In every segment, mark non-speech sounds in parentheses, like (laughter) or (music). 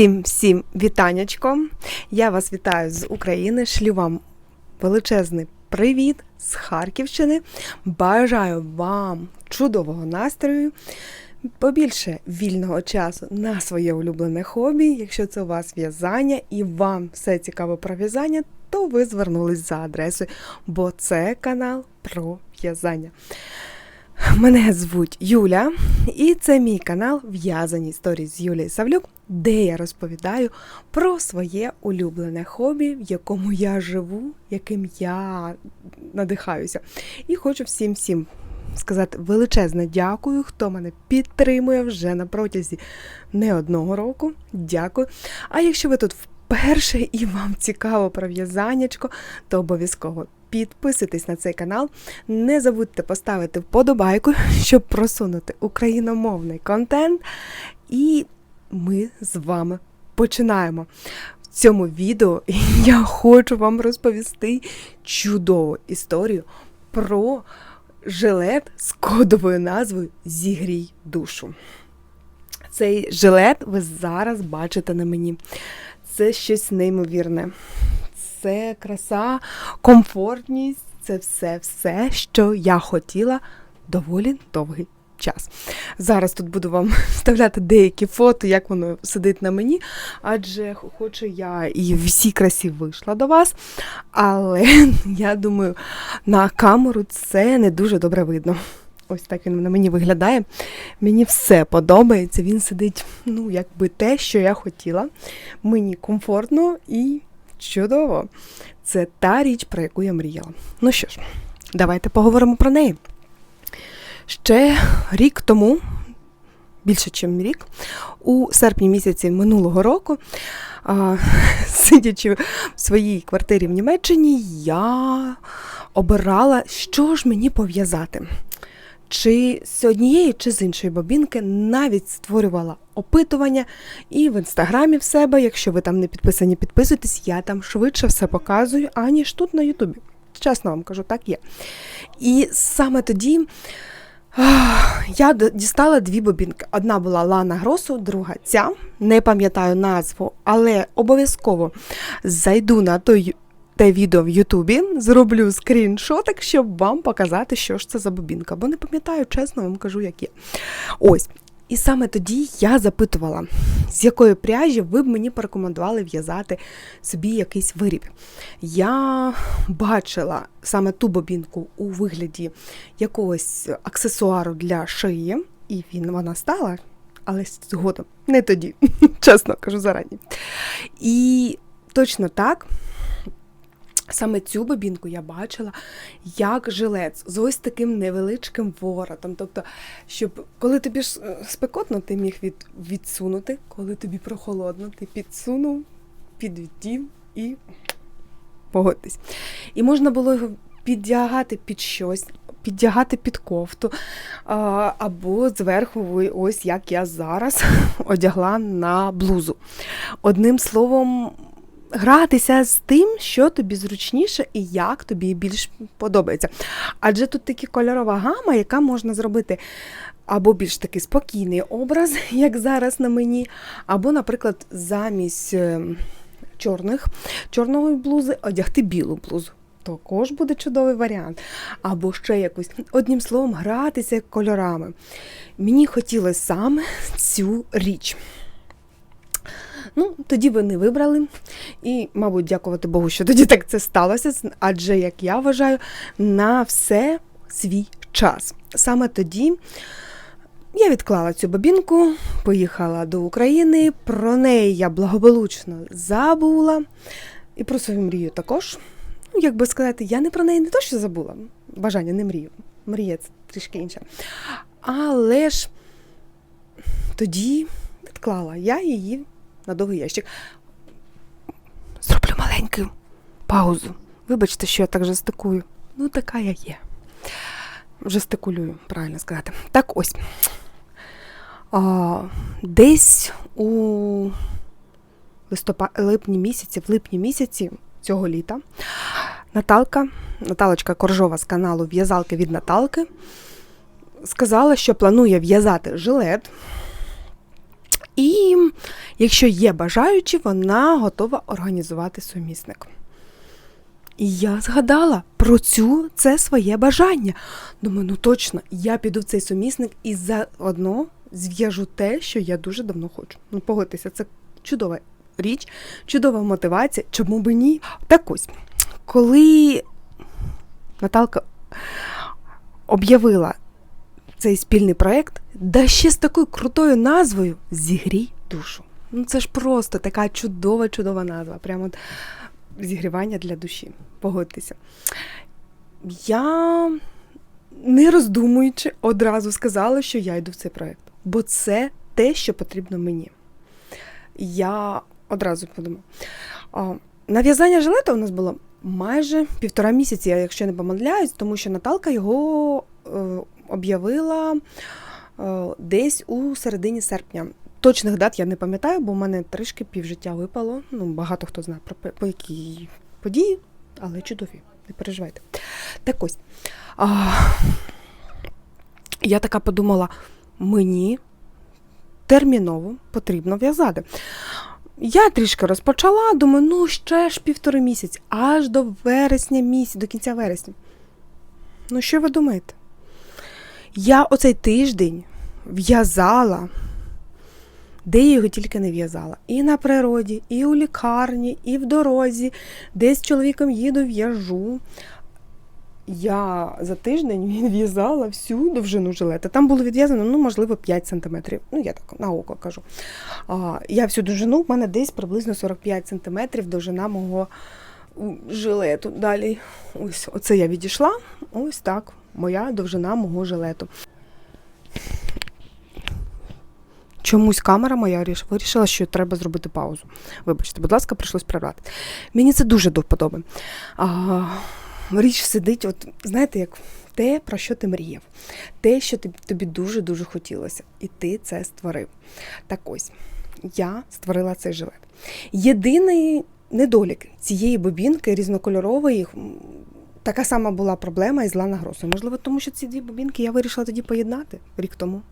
Всім всім вітаннячко. Я вас вітаю з України. Шлю вам величезний привіт з Харківщини. Бажаю вам чудового настрою, побільше вільного часу на своє улюблене хобі. Якщо це у вас в'язання і вам все цікаво про в'язання, то ви звернулись за адресою, бо це канал про в'язання. Мене звуть Юля, і це мій канал В'язані історії з Юлією Савлюк, де я розповідаю про своє улюблене хобі, в якому я живу, яким я надихаюся. І хочу всім всім сказати величезне дякую, хто мене підтримує вже на протязі не одного року. Дякую. А якщо ви тут вперше і вам цікаво про в'язаннячко, то обов'язково підписуйтесь на цей канал. Не забудьте поставити вподобайку, (laughs) щоб просунути україномовний контент. І ми з вами починаємо. В цьому відео (laughs) я хочу вам розповісти чудову історію про жилет з кодовою назвою Зігрій душу. Цей жилет ви зараз бачите на мені. Це щось неймовірне. Це краса, комфортність, це все-все, що я хотіла доволі довгий час. Зараз тут буду вам (laughs) вставляти деякі фото, як воно сидить на мені, адже хочу я і всій красі вийшла до вас. Але (laughs) я думаю, на камеру це не дуже добре видно. Ось так він на мені виглядає. Мені все подобається. Він сидить, ну, якби те, що я хотіла. Мені комфортно і чудово. Це та річ, про яку я мріяла. Ну що ж, давайте поговоримо про неї. Ще рік тому, більше, ніж рік, у серпні місяці минулого року, а, (laughs) сидячи в своїй квартирі в Німеччині, я обирала, що ж мені пов'язати. Чи з однієї, чи з іншої бобінки навіть створювала опитування і в інстаграмі в себе. Якщо ви там не підписані, підписуйтесь, я там швидше все показую, аніж тут на Ютубі. Чесно вам кажу, так є. І саме тоді я дістала дві бобінки. Одна була Лана Гросу, друга ця. Не пам'ятаю назву, але обов'язково зайду на той. Те відео в Ютубі зроблю скріншотик, щоб вам показати, що ж це за бобінка. Бо не пам'ятаю, чесно вам кажу, як є. Ось. І саме тоді я запитувала, з якої пряжі ви б мені порекомендували в'язати собі якийсь виріб. Я бачила саме ту бобінку у вигляді якогось аксесуару для шиї, і він вона стала, але згодом не тоді, (laughs) чесно кажу зарані. І точно так. Саме цю бобінку я бачила як жилець з ось таким невеличким воротом. Тобто, щоб коли тобі ж е, спекотно, ти міг від, відсунути, коли тобі прохолодно, ти підсунув, підвдів і погодьтесь. І можна було його піддягати під щось, піддягати під кофту, або зверху ось як я зараз (laughs) одягла на блузу. Одним словом гратися з тим, що тобі зручніше і як тобі більш подобається. Адже тут такі кольорова гама, яка можна зробити або більш такий спокійний образ, (laughs) як зараз на мені, або, наприклад, замість е, чорних, чорної блузи одягти білу блузу. Також буде чудовий варіант. Або ще якось, одним словом, гратися кольорами. Мені хотілося саме цю річ. Ну, тоді вони вибрали. І, мабуть, дякувати Богу, що тоді так це сталося, адже, як я вважаю, на все свій час. Саме тоді я відклала цю бабінку, поїхала до України. Про неї я благополучно забула. І про свою мрію також. Ну, як би сказати, я не про неї не то, що забула. Бажання не мрію. Мрія це трішки інше. Але ж тоді відклала я її на довгий ящик. Зроблю маленьку паузу. Вибачте, що я так жестикую. Ну, така я є. Жестикулюю, правильно сказати. Так ось. А, десь у листопад... липні місяці, в липні місяці цього літа Наталка, Наталочка Коржова з каналу В'язалки від Наталки сказала, що планує в'язати жилет. І Якщо є бажаючі, вона готова організувати сумісник. І я згадала про цю це своє бажання. Думаю, ну точно, я піду в цей сумісник і заодно зв'яжу те, що я дуже давно хочу. Ну, погодьтеся, це чудова річ, чудова мотивація. Чому би ні? Так ось, коли Наталка об'явила цей спільний проєкт, да ще з такою крутою назвою Зігрій душу. Ну це ж просто така чудова, чудова назва. Прямо от зігрівання для душі. Погодьтеся. Я, не роздумуючи, одразу сказала, що я йду в цей проєкт, бо це те, що потрібно мені. Я одразу подумала. Нав'язання жилета у нас було майже півтора місяці, якщо не помиляюсь, тому що Наталка його е, об'явила е, десь у середині серпня. Точних дат я не пам'ятаю, бо в мене трішки півжиття випало. Ну, багато хто знає про по які події, але чудові, не переживайте. Так ось. А, я така подумала: мені терміново потрібно в'язати. Я трішки розпочала, думаю, ну ще ж півтори місяць, аж до вересня місяць, до кінця вересня. Ну, що ви думаєте? Я оцей тиждень в'язала, де я його тільки не в'язала. І на природі, і у лікарні, і в дорозі, десь з чоловіком їду, в'яжу. Я за тиждень (laughs) в'язала всю довжину жилета. Там було відв'язано, ну, можливо, 5 сантиметрів. Ну, я так на око кажу. А, Я всю довжину, в мене десь приблизно 45 сантиметрів довжина мого жилету. Далі, ось оце я відійшла. Ось так, моя довжина мого жилету. Чомусь камера моя вирішила, що треба зробити паузу. Вибачте, будь ласка, прийшлось прервати. Мені це дуже до вподоби. А, Річ сидить, от знаєте, як те, про що ти мріяв, те, що тобі дуже-дуже хотілося, і ти це створив. Так ось, я створила цей жилет. Єдиний недолік цієї бобінки різнокольорової, така сама була проблема із Лана Гросу. Можливо, тому що ці дві бобінки я вирішила тоді поєднати рік тому.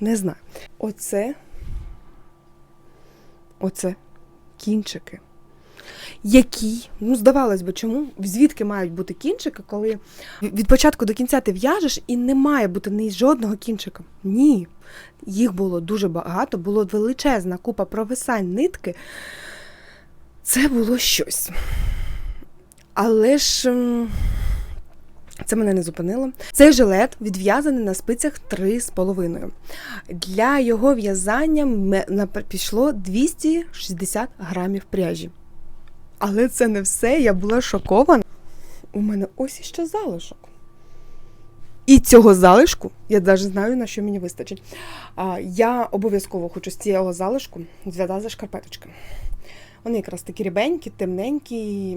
Не знаю. Оце, оце кінчики які, ну здавалось би, чому звідки мають бути кінчики, коли від початку до кінця ти в'яжеш і не має бути ні жодного кінчика. Ні. Їх було дуже багато, було величезна купа провисань нитки. Це було щось. Але ж. Це мене не зупинило. Цей жилет відв'язаний на спицях 3,5. Для його в'язання пішло 260 грамів пряжі. Але це не все, я була шокована. У мене ось іще залишок. І цього залишку, я навіть знаю, на що мені вистачить. Я обов'язково хочу з цього залишку зв'язати шкарпеточки. Вони якраз такі рібенькі, темненькі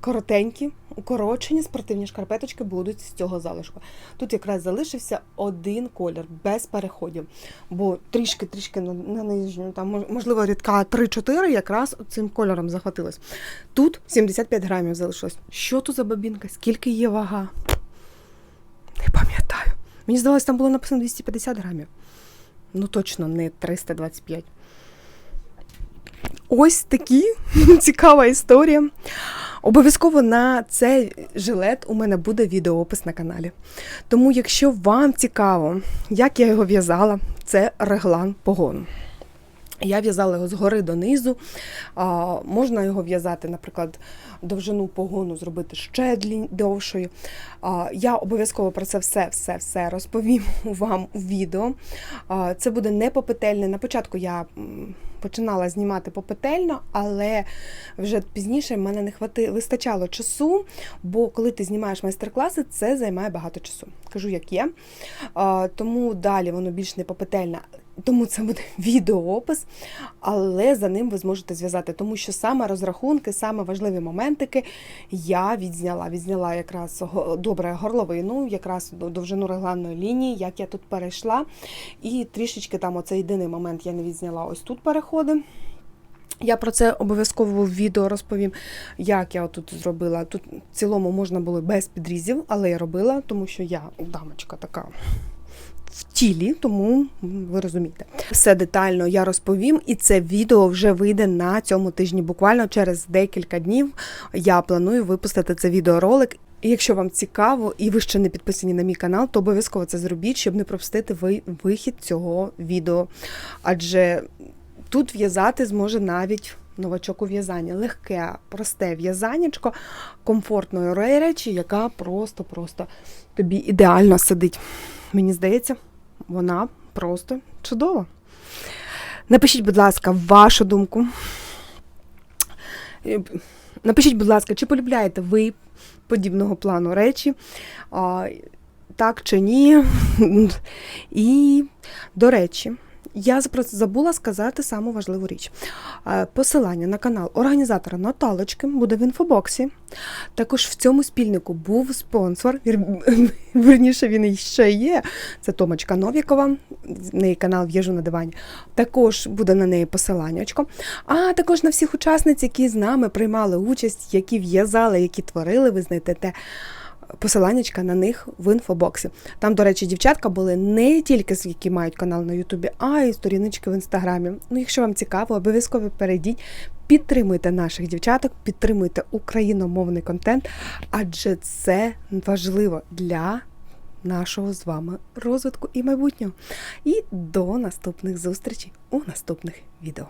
коротенькі, укорочені спортивні шкарпеточки будуть з цього залишку. Тут якраз залишився один колір, без переходів. Бо трішки-трішки на, на нижню, там, можливо, рідка 3-4 якраз цим кольором захватилось. Тут 75 грамів залишилось. Що тут за бабінка? Скільки є вага? Не пам'ятаю. Мені здалося, там було написано 250 грамів. Ну, точно, не 325. Ось такі (laughs) цікава історія. Обов'язково на цей жилет у мене буде відеоопис на каналі. Тому, якщо вам цікаво, як я його в'язала, це реглан погону. Я в'язала його згори донизу. А, Можна його в'язати, наприклад, довжину погону зробити ще довшою. А, Я обов'язково про це все-все-все розповім (laughs) вам у відео. А, Це буде не попетельне. На початку я починала знімати попетельно, але вже пізніше в мене не хвати... вистачало часу, бо коли ти знімаєш майстер-класи, це займає багато часу. Кажу, як є. Тому далі воно більш не попетельне. Тому це буде (laughs) відеоопис, але за ним ви зможете зв'язати, тому що саме розрахунки, саме важливі моментики я відзняла. Відзняла якраз добре горловину, якраз довжину регланної лінії, як я тут перейшла. І трішечки там оцей єдиний момент я не відзняла ось тут переходи. Я про це обов'язково в відео розповім, як я тут зробила. Тут в цілому можна було без підрізів, але я робила, тому що я дамочка така в тілі, тому ви розумієте. Все детально я розповім, і це відео вже вийде на цьому тижні. Буквально через декілька днів я планую випустити це відеоролик. Якщо вам цікаво і ви ще не підписані на мій канал, то обов'язково це зробіть, щоб не пропустити ви- вихід цього відео. Адже тут в'язати зможе навіть новачок у в'язанні. Легке, просте в'язаннячко комфортної речі, яка просто-просто тобі ідеально сидить. Мені здається, вона просто чудова. Напишіть, будь ласка, вашу думку. Е, Напишіть, будь ласка, чи полюбляєте ви подібного плану речі? Так чи ні? (laughs) І, до речі, я просто забула сказати саму важливу річ. Е, Посилання на канал організатора Наталочки буде в інфобоксі. Також в цьому спільнику був спонсор, (laughs) вірніше він ще є. Це Томочка Новікова, в неї канал В'їжу на дивані. Також буде на неї посиланнячко. А також на всіх учасниць, які з нами приймали участь, які в'язали, які творили, ви знайдете посиланнячка на них в інфобоксі. Там, до речі, дівчатка були не тільки з які мають канал на Ютубі, а й сторіночки в інстаграмі. Ну, якщо вам цікаво, обов'язково перейдіть, підтримуйте наших дівчаток, підтримуйте україномовний контент, адже це важливо для нашого з вами розвитку і майбутнього. І до наступних зустрічей у наступних відео.